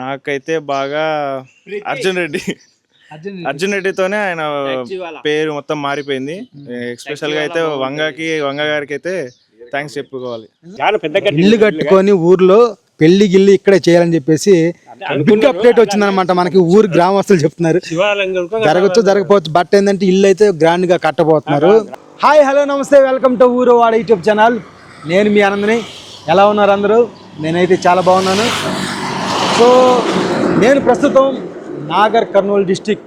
నాకైతే బాగా అర్జున్ రెడ్డి. అర్జున్ రెడ్డితోనే ఆయన పేరు మొత్తం మారిపోయింది. ఎస్పెషల్గా అయితే వంగకి వంగ గారికి అయితే థ్యాంక్స్ చెప్పుకోవాలి ఇల్లు కట్టుకొని ఊర్లో పెళ్ళి గిల్లి ఇక్కడే చేయాలని చెప్పేసి బిగ్ అప్డేట్ వచ్చిందనమాట మనకి ఊరు గ్రామస్తులు చెప్తున్నారు. జరగచ్చు జరగకపోవచ్చు బట్ ఏంటంటే ఇల్లు అయితే గ్రాండ్గా కట్టబోతున్నారు. హాయ్ హలో నమస్తే welcome to Ooru Vaada YouTube channel. నేను మీ ఆనందని. ఎలా ఉన్నారు అందరూ? నేనైతే చాలా బాగున్నాను. సో నేను ప్రస్తుతం నాగర్ కర్నూలు డిస్టిక్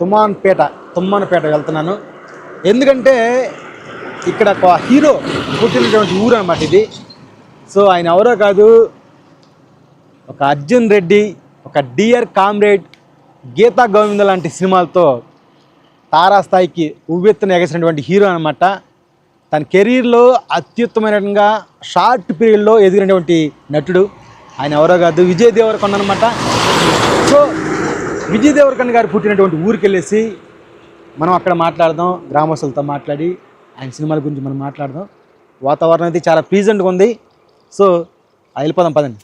తుమాన్పేట తుమ్మన్పేట వెళ్తున్నాను. ఎందుకంటే ఇక్కడ ఒక హీరో పుట్టినటువంటి ఊరు అనమాట ఇది. సో ఆయన ఎవరో కాదు ఒక అర్జున్ రెడ్డి ఒక డియర్ కామ్రేడ్ గీతా గోవింద లాంటి సినిమాలతో తారాస్థాయికి ఉవ్వెత్తున ఎగసినటువంటి హీరో అనమాట తన కెరీర్లో అత్యుత్తమైన షార్ట్ పీరియడ్లో ఎదిగినటువంటి నటుడు. ఆయన ఎవరో కాదు విజయ్ దేవరకొండ అనమాట సో విజయ్ దేవరకొండ గారు పుట్టినటువంటి ఊరికి వెళ్ళేసి మనం అక్కడ మాట్లాడదాం గ్రామస్తులతో మాట్లాడి ఆయన సినిమాల గురించి మనం మాట్లాడదాం. వాతావరణం అయితే చాలా ప్లీజెంట్గా ఉంది. సో అది వెళ్ళిపోదాం పదండి.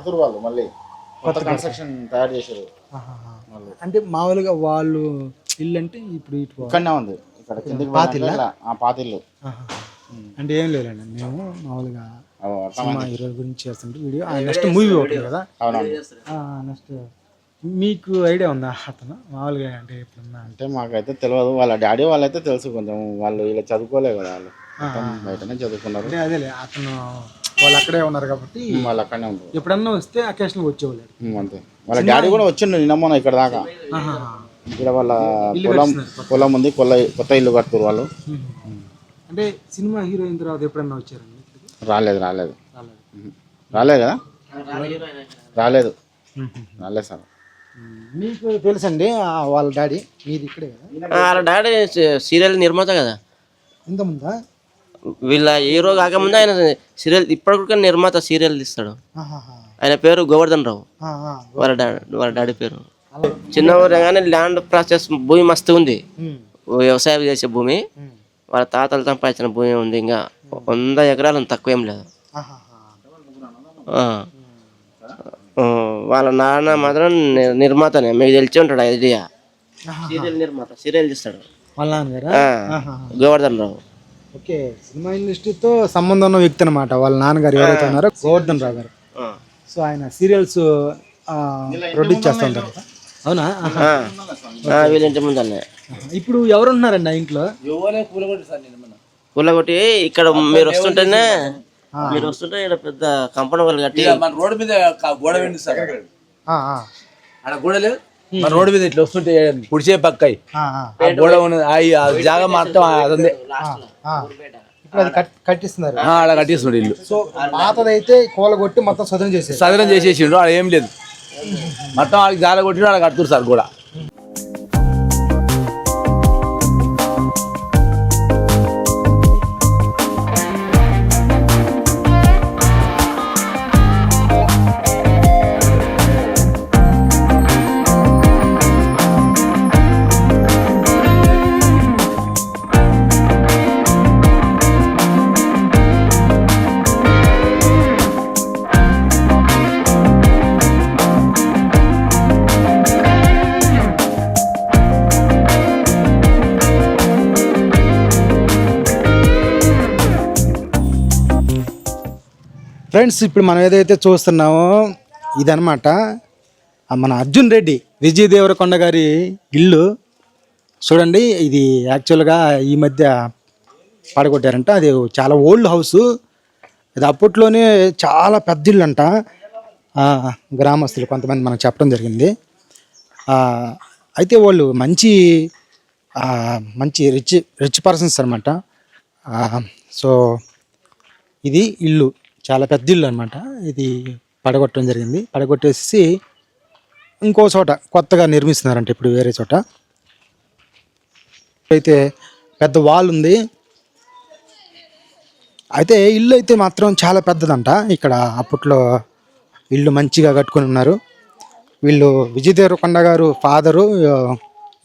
కడుతురు వాళ్ళు మళ్ళీ. కొత్త కన్స్ట్రక్షన్ తయారు చేశారు. అంటే మామూలుగా వాళ్ళు ఇల్లు అంటే ఇప్పుడు ఇక్కడనే ఉంది. ఇక్కడ కిందకి పాతిల్లా? పోయినాక ఇలా, ఆ పాతిల్లు ఆహా. అంటే ఏం లేదండి. మేము మామూలుగా సినిమా హీరోల గురించి చేస్తుంటే వీడియో. నెక్స్ట్ మూవీ ఒకటి కదా? నెక్స్ట్ మీకు ఐడియా ఉందా అతను? మామూలుగా అంటే ఎప్పుడన్నా? అంటే మాకైతే తెలియదు. వాళ్ళ డాడీ వాళ్ళైతే తెలుసు కొంచెం. వాళ్ళు ఇలా చదువుకోలేదు కదా వాళ్ళు. బయటనే చదువుకున్నారు. అదేలే అతను వాళ్ళు అక్కడే ఉన్నారు కాబట్టి వాళ్ళు అక్కడనే ఉంటారు ఎప్పుడన్నా వస్తే అకేషన్ వచ్చేవాళ్ళు అంతే. వాళ్ళ డాడీ కూడా వచ్చిండు నిన్న మొన్న ఇక్కడ దాకా. ఇక్కడ వాళ్ళ పొలం పొలం ఉంది కొల్ల కొత్త ఇల్లు కడుతురు వాళ్ళు. అంటే సినిమా హీరో అయిన తర్వాత ఎప్పుడన్నా వచ్చారండి? రాలేదు రాలేదు. రాలేదు. కదా? రాలేదు. రాలేదు సార్. మీకు తెలుసండి వాళ్ళ డాడీ మీది ఇక్కడే కదా? వాళ్ళ డాడీ సీరియల్ నిర్మాత కదా. ఇంతముందా వీళ్ళ హీరో కాకముందు ఆయన సీరియల్ ఇప్పటికీ నిర్మాత సీరియల్ తీస్తాడు. ఆయన పేరు గోవర్ధన్ రావు. వాళ్ళ డాడీ వాళ్ళ డాడీ పేరు. చిన్న ఊరే కానీ ల్యాండ్ ప్రాసెస్ భూమి మస్తు ఉంది. వ్యవసాయం చేసే భూమి. వాళ్ళ తాతలు సంపాదించిన భూమి ఉంది ఇంకా. వంద ఎకరాలు తక్కువ ఏం లేదు వాళ్ళ నాన్న మాత్రం నిర్మాతనే. మీకు తెలిసి ఉంటాడు ఐడియా సీరియల్ నిర్మాత సీరియల్ ఆహాహా. గోవర్ధన్ రావు. ఓకే సినిమా ఇండస్ట్రీతో సంబంధం ఉన్న వ్యక్తి అనమాట వాళ్ళ నాన్నగారు ఎవరైతే ఉన్నారో గోవర్ధన్ రావు గారు. ఆ. సో ఆయన సీరియల్స్ ప్రొడ్యూస్ చేస్తూ ఉంటారు? అవునా? వీళ్ళ ముందరనే ఆహా. ఇప్పుడు ఎవరు ఉన్నారండి ఆ ఇంట్లో కూలగొట్టి ఇక్కడ మీరు వస్తుంటేనే మీరు వస్తుంటే ఇక్కడ పెద్ద కంపౌండ్ వాళ్ళు కట్టి మన రోడ్డు మీద గోడ ఆ. ఆడ గోడ లేదు? మన రోడ్డు మీద ఇట్లా వస్తుంటే ఆ. ఆ. గోడ ఉన్నది ఆ జాగా మొత్తం అదే. ఆ. ఇప్పుడు అది కట్ కట్టిస్తున్నారు. ఆడ కట్టిస్తున్నాడు ఇల్లు. సో పాతదైతే కూలగొట్టి మొత్తం సదును చేసేది సదనం చేసేసిండు ఆడ ఏం లేదు. మొత్తం ఆడికి జాల కొట్టి ఆడ కడుతున్నారు సార్ కూడా ఫ్రెండ్స్ ఇప్పుడు మనం ఏదైతే చూస్తున్నామో ఇదనమాట మన అర్జున్ రెడ్డి విజయ్ దేవరకొండ గారి ఇల్లు. చూడండి ఇది యాక్చువల్గా ఈ మధ్య పడగొట్టారంట. అది చాలా ఓల్డ్ హౌస్ ఇది అప్పట్లోనే చాలా పెద్ద ఇల్లు అంట గ్రామస్తులు కొంతమంది మనకు చెప్పడం జరిగింది. అయితే వాళ్ళు మంచి మంచి రిచ్ రిచ్ పర్సన్స్ అనమాట సో ఇది ఇల్లు. చాలా పెద్ద ఇల్లు అనమాట ఇది పడగొట్టడం జరిగింది. పడగొట్టేసి ఇంకో చోట కొత్తగా నిర్మిస్తున్నారంట ఇప్పుడు వేరే చోట. అయితే పెద్ద వాల్ ఉంది. అయితే ఇల్లు అయితే మాత్రం చాలా పెద్దదంట. ఇక్కడ అప్పట్లో ఇల్లు మంచిగా కట్టుకొని ఉన్నారు. వీళ్ళు విజయదేవరకొండ గారు ఫాదరు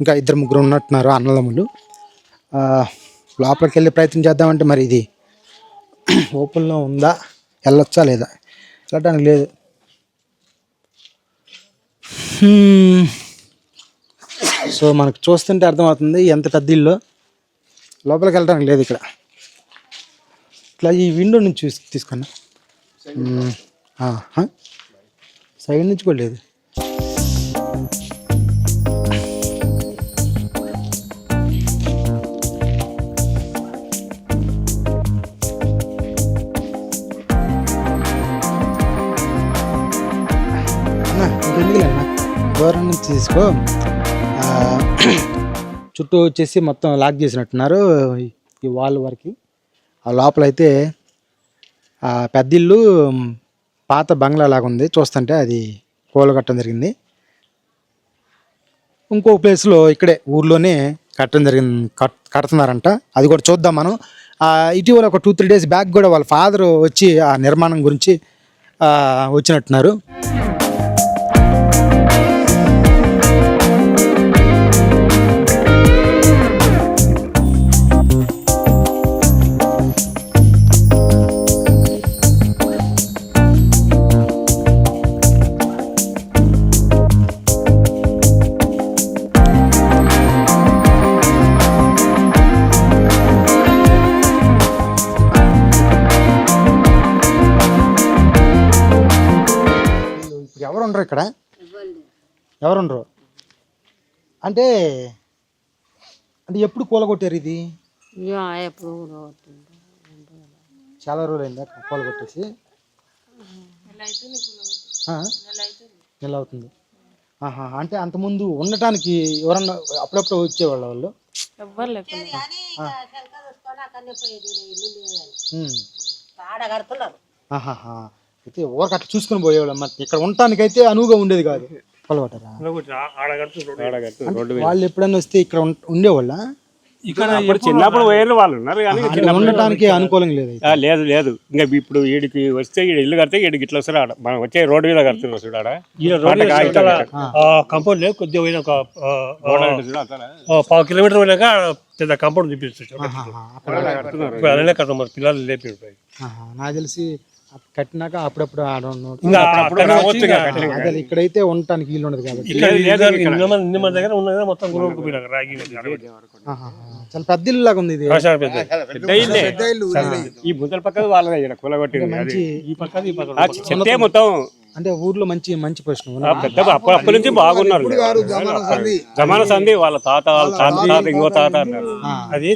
ఇంకా ఇద్దరు ముగ్గురు ఉన్నట్టున్నారు అన్నదమ్ములు. లోపలికి వెళ్ళే ప్రయత్నం చేద్దామంటే మరి ఇది ఓపెన్లో ఉందా? వెళ్ళొచ్చా లేదా? వెళ్ళటానికి లేదు. సో మనకు చూస్తుంటే అర్థమవుతుంది ఎంత పెద్ద ఇల్లు. లోపలికి వెళ్ళడానికి లేదు ఇక్కడ. ఇట్లా ఈ విండో నుంచి తీసుకున్నా. సైడ్ నుంచి కూడా లేదు. అన్న దూరం నుంచి తీసుకో చుట్టూ వచ్చేసి మొత్తం లాక్ చేసినట్టున్నారు ఈ- వాల్ వరకు. ఆ లోపల అయితే పెద్ద ఇల్లు పాత బంగ్లా లాగా ఉంది. చూస్తుంటే అది కట్టడం జరిగింది. ఇంకో ప్లేస్లో ఇక్కడే ఊర్లోనే కట్టడం జరిగింది. కట్ కడుతున్నారంట. అది కూడా చూద్దాం మనం. ఇటీవల ఒక టూ త్రీ డేస్ బ్యాక్ కూడా వాళ్ళ ఫాదర్ వచ్చి ఆ నిర్మాణం గురించి వచ్చినట్టున్నారు. అంటే అంటే ఎప్పుడు కూలగొట్టారు ఇది? ఎప్పుడు కూడా అవుతుంది. చాలా రోజులు అయిందా కూలగొట్టేసి? ఆ? నెల అవుతుంది ఆహా అంటే అంతకుముందు ఉండటానికి ఎవరన్నా అప్పుడప్పుడు వచ్చేవాళ్ళ వాళ్ళు? ఎవ్వరు లేకుండా. ఉమ్. ఆహాహా. అయితే ఊరికి అట్లా చూసుకొని పోయేవాళ్ళం మరి. ఇక్కడ ఉండటానికి అయితే అనువుగా ఉండేది కాదు. పొలగొట్టారా వాళ్ళు ఎప్పుడైనా వస్తే ఇక్కడ ఉండేవాళ్ళ? ఇక్కడ ఇప్పుడు చిన్నప్పుడు పోయేళ్ళు వాళ్ళు ఉన్నారు కానీ ఉండటానికి అనుకూలంగా లేదు లేదు లేదు. ఇంకా ఇప్పుడు వీడికి వస్తే ఈడ ఇల్లు కడితే ఈడికి ఇట్లా వస్తారు ఆడ. మనం వచ్చే రోడ్డు మీద కడుతున్నారు చూడు. కాంపౌండ్ లేదు కొద్దిగా పోయిన ఒక పావు కిలోమీటర్ పోయినాక పెద్ద కాంపౌండ్ ఇప్పుడు అలానే కదా మరి పిల్లలు లేపి. నాకు తెలిసి కట్టినాక అప్పుడప్పుడు ఆడ ఉన్న- ఇంకా అప్పుడు రావచ్చు ఇంకా కట్టెలు. అదే ఇక్కడైతే ఉండటానికి వీలు ఉండదు కాబట్టి. ఇక్కడ ఇన్ని మంది ఇన్ని మంది దగ్గర ఉన్నది మొత్తం గురువుకు పోయినాక రాగి ఆహాహా. చాలా పెద్ద ఇల్లు లాగా ఉంది ఇది. ఆశాన పెద్ద పెద్ద ఇల్లే. ఈ ముందల పక్కన వాళ్ళదే ఇక్కడ కూలగొట్టింది. అది ఈ పక్క ఈ పక్క ఆ చెట్టే మొత్తం. అంటే ఊర్లో మంచి మంచి ప్రశ్న. ఆ పెద్ద అప్పు అప్పటి నుంచి బాగున్నారు జమాన సంధి? వాళ్ళ తాత వాళ్ళ తాత తాత ఇంకో తాత అన్నారు. అది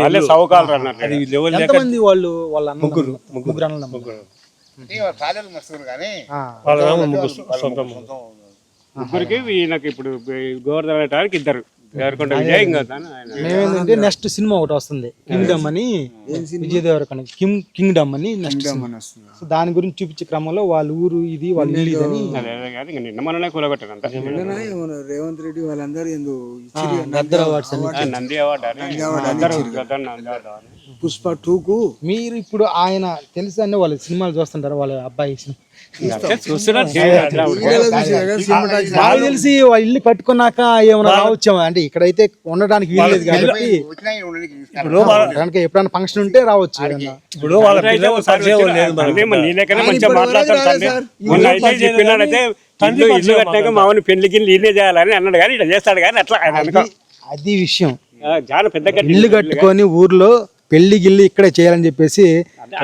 వాళ్ళే సౌకాలు అన్నారు. అది లెవెల్ లేక ఎంతమంది వాళ్ళు వాళ్ళ ముగ్గురు. ముగ్గురు సొంతం ముగ్గురికి ఈయనకి ఇప్పుడు గోవర్ధన ఇద్దరు. మేమేంటంటే నెక్స్ట్ సినిమా ఒకటి వస్తుంది. కింగ్డమ్ అని విజయ్ దేవరకొండ కింగ్ కింగ్డమ్ అని నెక్స్ట్ సో దాని గురించి చూపించే క్రమంలో వాళ్ళ ఊరు ఇది వాళ్ళ ఇల్లు ఇది అని అదే అదే కాదు ఇంకా నిన్న మననే కూలగొట్టారు రేవంత్ రెడ్డి వాళ్ళందరూ గద్దర్ అవార్డ్స్ నంది అవార్డు పుష్ప టూకు. మీరు ఇప్పుడు ఆయన తెలుసు అని వాళ్ళ సినిమాలు చూస్తుంటారు వాళ్ళ అబ్బాయి. నాకు తెలిసి వాళ్ళ ఇల్లు కట్టుకున్నాక ఏమైనా రావచ్చేమో? అంటే ఇక్కడైతే ఉండడానికి వీలు లేదు కాబట్టి కనుక ఎప్పుడైనా ఫంక్షన్ ఉంటే రావచ్చు. ఇప్పుడు. తండ్రి ఇల్లు ఇల్లు కట్టాక మామూలు పెళ్ళికి నేనే చేయాలని అన్నాడు కానీ ఇట్లా చేస్తాడు కానీ అట్లా అది విషయం. చాలా పెద్ద ఇల్లు కట్టుకొని ఊర్లో పెళ్ళి గిల్లి ఇక్కడే చేయాలని చెప్పేసి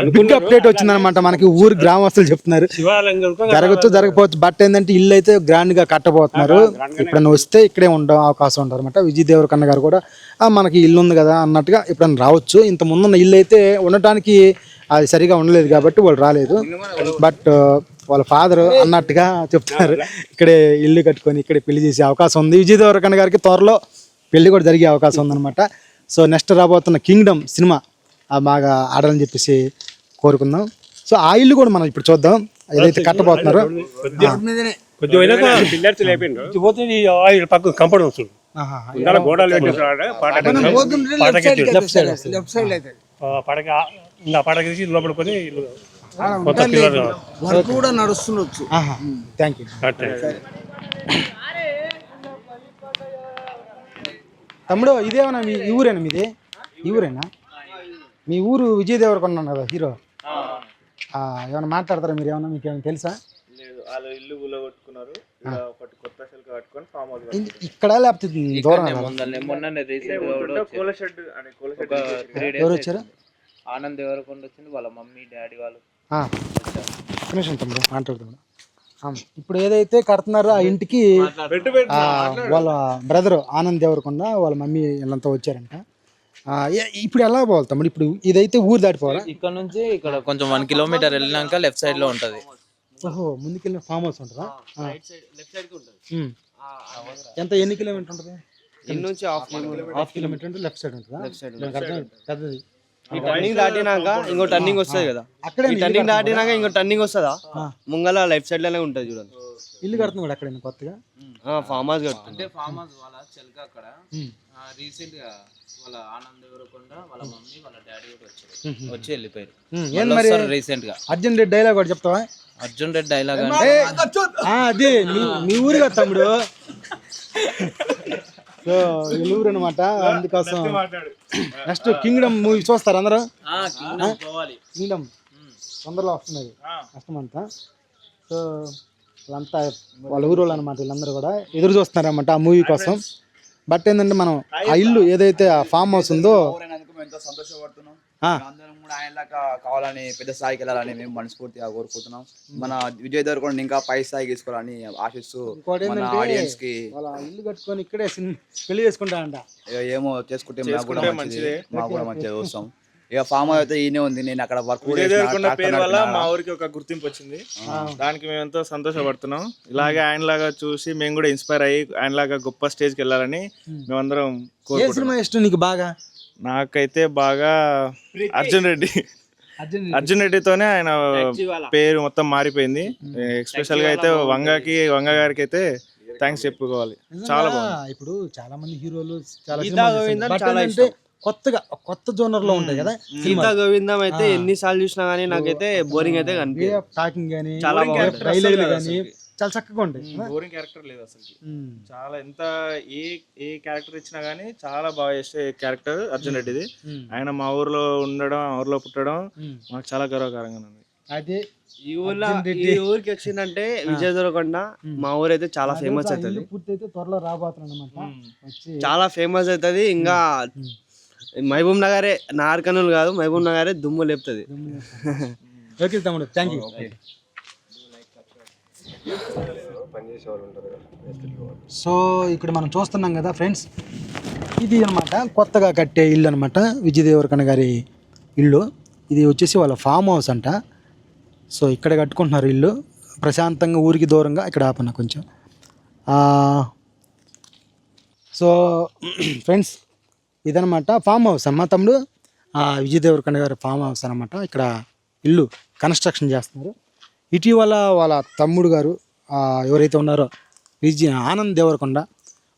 బిగ్ అప్డేట్ వచ్చిందనమాట మనకి ఊరు గ్రామస్తులు చెప్తున్నారు. జరగచ్చు జరగకపోవచ్చు బట్ ఏంటంటే ఇల్లు అయితే గ్రాండ్గా కట్టబోతున్నారు ఎప్పుడైనా వస్తే ఇక్కడే ఉండే అవకాశం ఉంటుంది అనమాట విజయ్ దేవరకన్న గారు కూడా "ఆ, మనకి ఇల్లు ఉంది కదా అన్నట్టుగా ఎప్పుడైనా రావచ్చు. ఇంత ముందున్న ఇల్లు అయితే ఉండటానికి అది సరిగా ఉండలేదు కాబట్టి వాళ్ళు రాలేదు. బట్ వాళ్ళ ఫాదర్ అన్నట్టుగా చెప్తున్నారు. ఇక్కడే ఇల్లు కట్టుకొని ఇక్కడే పెళ్ళి చేసే అవకాశం ఉంది. విజయ్ దేవరకన్న గారికి త్వరలో పెళ్ళి కూడా జరిగే అవకాశం ఉందన్నమాట. సో నెక్స్ట్ రాబోతున్న కింగ్డమ్ సినిమా ఆ బాగా ఆడాలని చెప్పేసి కోరుకుందాం. సో ఆ ఇల్లు కూడా మనం ఇప్పుడు చూద్దాం. ఏదైతే కట్టబోతున్నారో. ఆయిల్ పక్కన కంపౌండ్ వస్తుంది గోడలు పడక పడక తీసి లోపల కొని ఇల్లు కొత్త పిల్లర్ వర్క్ కూడా నడుస్తుండొచ్చు. ఆహా థ్యాంక్ యూ కట్టే తమ్ముడు ఇదేమన్నా మీ ఈ ఊరేనా మీది? ఈ ఊరేనా? మీ ఊరు విజయ్ దేవరకొండ కదా హీరో? ఆ, ఏమైనా మాట్లాడతారా మీరు? ఏమన్నా మీకు ఏమైనా తెలుసా? లేదు వాళ్ళు ఇల్లు ఒకటి కొత్త షెల్ కట్టుకొని ఫామ్ హౌస్ ఇక్కడ లేకపోతే దూరం కోల షెడ్ అని కోల షెడ్ ఎవరు వచ్చారు? ఆనంద్ దేవరకొండ వచ్చింది? వాళ్ళ మమ్మీ డాడీ వాళ్ళు. తమ్ముడు మాట్లాడుతున్నాడు. ఇప్పుడు ఏదైతే కడుతున్నారో ఆ ఇంటికి వాళ్ళ బ్రదర్ ఆనంద్ దేవరకొండ వాళ్ళ మమ్మీ వీళ్ళంతా వచ్చారంట. ఇప్పుడు ఎలా పోవాలి తమ్ముడు? ఇప్పుడు ఇదైతే ఊరు దాటిపోవాలా? ఇక్కడ నుంచి ఇక్కడ కొంచెం వన్ కిలోమీటర్ వెళ్ళినాక లెఫ్ట్ సైడ్లో ఉంటది. ఓహో ముందుకెళ్ళిన ఫామ్ హౌస్ ఉంటుందా. ఎంత ఎన్ని కిలోమీటర్ ఉంటుంది? ఇన్ని నుంచి half half kilometre left side ఉంటుందా? నాకు అర్థం పెద్దది. ఈ టర్నింగ్ దాటినాక ఇంకో టర్నింగ్ వస్తుంది కదా. అక్కడే ఈ టర్నింగ్ దాటినాక ఇంకో టర్నింగ్ వస్తుందా? ముంగల లెఫ్ట్ సైడ్లోనే ఉంటది చూడండి. ఇల్లు కడుతున్నాడు అక్కడ కొత్తగా? ఫామ్ హౌస్ కడుతుంది అంటే ఫామ్ హౌస్ వాళ్ళ చెలక అక్కడ. రీసెంట్గా వాళ్ళ ఆనంద్ దేవరకొండ వాళ్ళ మమ్మీ వాళ్ళ డాడీ కూడా వచ్చారు. వచ్చి వెళ్ళిపోయారు. ఏం మరి? రీసెంట్గా. అర్జున్ రెడ్డి డైలాగ్ కూడా చెప్తావా? అర్జున్ రెడ్డి డైలాగ్ ఆ, అది మీ మీ ఊరు కదా తమ్ముడు. సో ఊరు అనమాట అందుకోసం నెక్స్ట్ కింగ్డమ్ మూవీ చూస్తారు అందరూ? పోవాలి. కింగ్డమ్. తొందరలో వస్తున్నది. కష్టం అంతా సో వాళ్ళంతా వాళ్ళ ఊరు వాళ్ళు అనమాట వీళ్ళందరూ కూడా. ఎదురు చూస్తున్నారన్నమాట ఆ మూవీ కోసం. బట్ ఏంటంటే మనం ఆ ఇల్లు ఏదైతే ఆ ఫామ్ హౌస్ ఉందో సంతోషపడుతున్నాం. ఆ. అందరం కూడా ఆయనలాగా కావాలని పెద్ద స్థాయికి వెళ్ళాలని మేము మనస్ఫూర్తిగా కోరుకుంటున్నాం. మన విజయ్ దేవరకొండ ఇంకా పై స్థాయికి తీసుకోవాలని ఆశిస్తూ మన ఆడియన్స్కి వాళ్ళ ఇల్లు కట్టుకొని ఇక్కడే పెళ్ళి చేసుకుంటారంట. ఏ- ఏమో చేసుకుంటే మాకు కూడా మంచిది. మాకు కూడా మంచిగా చూస్తాం ఇక ఫామ్ హౌస్ అయితే ఈయనే ఉంది. నేను అక్కడ వర్క్ పేరు వల్ల. మా ఊరికి ఒక గుర్తింపు వచ్చింది. దానికి మేము ఎంతో సంతోషపడుతున్నాం. ఇలాగే ఆయనలాగా చూసి మేము కూడా ఇన్స్పైర్ అయ్యి ఆయనలాగా గొప్ప స్టేజ్కి వెళ్ళాలని మేమందరం ఏ సినిమా ఇష్టం నీకు బాగా? నాకైతే బాగా అర్జున్ రెడ్డి. అర్జున్ అర్జున్ రెడ్డితోనే ఆయన పేరు మొత్తం మారిపోయింది. ఎస్పెషల్గా అయితే వంగకి వంగ గారికి అయితే థ్యాంక్స్ చెప్పుకోవాలి. చాలా బాగుంది. ఇప్పుడు చాలా మంది హీరోలు చాలా కొత్తగా కొత్త జోనర్లో ఉంటాయి కదా గీతా గోవిందం అయితే ఎన్ని సార్లు చూసినా గానీ నాకైతే బోరింగ్ అయితే కనిపించదు. టాకింగ్ గానీ చాలా. డైలాగులు గానీ చాలా చక్కగా ఉంటాయి. బోరింగ్ క్యారెక్టర్ లేదు అసలు. చాలా ఎంత ఏ ఏ క్యారెక్టర్ ఇచ్చినా గానీ చాలా బాగా చేసే క్యారెక్టర్ అర్జున్ రెడ్డిది. ఆయన మా ఊర్లో ఉండడం మా ఊర్లో పుట్టడం. మాకు చాలా గర్వకారంగా ఉంది అదే ఈ ఊర్లో ఈ. ఊరికి వచ్చిందంటే విజయ దొరకొండ మా ఊరు అయితే చాలా ఫేమస్ అవుతుంది. పూర్తి అయితే త్వరలో చాలా ఫేమస్ అవుతుంది. ఇంకా మహబూబ్ నగరే నార్కనులు కాదు మహబూబ్ నగరే దుమ్ము లేపుతుంది. ఓకే తమ్ముడు థ్యాంక్ యూ సో ఇక్కడ మనం చూస్తున్నాం కదా ఫ్రెండ్స్ ఇది అన్నమాట కొత్తగా కట్టే ఇల్లు అనమాట విజయ్ దేవరకన్న గారి ఇల్లు. ఇది వచ్చేసి వాళ్ళ ఫామ్ హౌస్ అంట. సో ఇక్కడ కట్టుకుంటున్నారు ఇల్లు. ప్రశాంతంగా ఊరికి దూరంగా ఇక్కడ ఆపన్న కొంచెం. ఆ, సో ఫ్రెండ్స్ ఇదనమాట ఫామ్ హౌస్ అమ్మ తమ్ముడు. ఆ, విజయ్ దేవరకొండ గారి ఫామ్ హౌస్ అనమాట ఇక్కడ ఇల్లు కన్స్ట్రక్షన్ చేస్తున్నారు. ఇటీవల వాళ్ళ తమ్ముడు గారు ఎవరైతే ఉన్నారో విజయ్ ఆనంద్ దేవరకొండ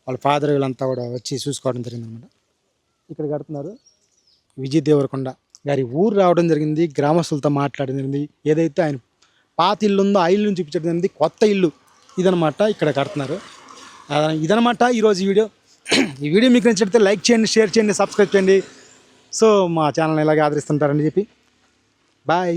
వాళ్ళ ఫాదర్ వీళ్ళంతా కూడా వచ్చి చూసుకోవడం జరిగిందనమాట. ఇక్కడ కడుతున్నారు విజయ్ దేవరకొండ గారి ఊరు రావడం జరిగింది గ్రామస్తులతో మాట్లాడడం జరిగింది. ఏదైతే ఆయన పాత ఇల్లు ఉందో ఆ ఇల్లుని చూపించడం జరిగింది కొత్త ఇల్లు ఇదనమాట ఇక్కడ కడుతున్నారు. ఇదనమాట ఈరోజు వీడియో. ఈ వీడియో మీకు నచ్చితే లైక్ చేయండి షేర్ చేయండి సబ్స్క్రైబ్ చేయండి. సో మా ఛానల్ని ఇలాగే ఆదరిస్తుంటారని చెప్పి. బాయ్.